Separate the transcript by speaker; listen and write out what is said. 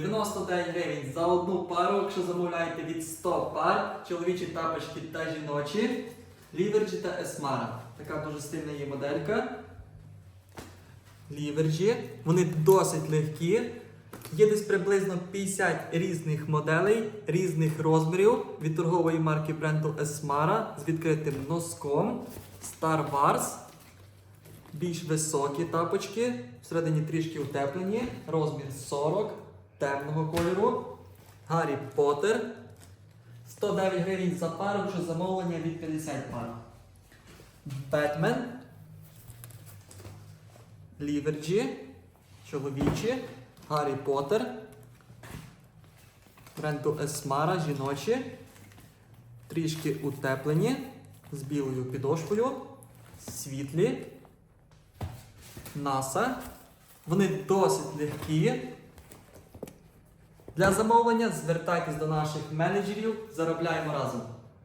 Speaker 1: 99 гривень за одну пару, якщо замовляєте від 100 пар, чоловічі тапочки та жіночі, ліверджі та есмара. Така дуже стильна є моделька. Ліверджі. Вони досить легкі. Є десь приблизно 50 різних моделей, різних розмірів від торгової марки бренду Esmara з відкритим носком. Star Wars. Більш високі тапочки, всередині трішки утеплені, розмір 40, темного кольору. Гаррі Поттер. 109 гривень за пару, що замовлення від 50 пар. Бетмен. Ліверджі. Чоловічі. Гаррі Поттер. Бренду Esmara, жіночі. Трішки утеплені. З білою підошвою. Світлі. NASA. Вони досить легкі. Для замовлення звертайтесь до наших менеджерів. Заробляємо разом.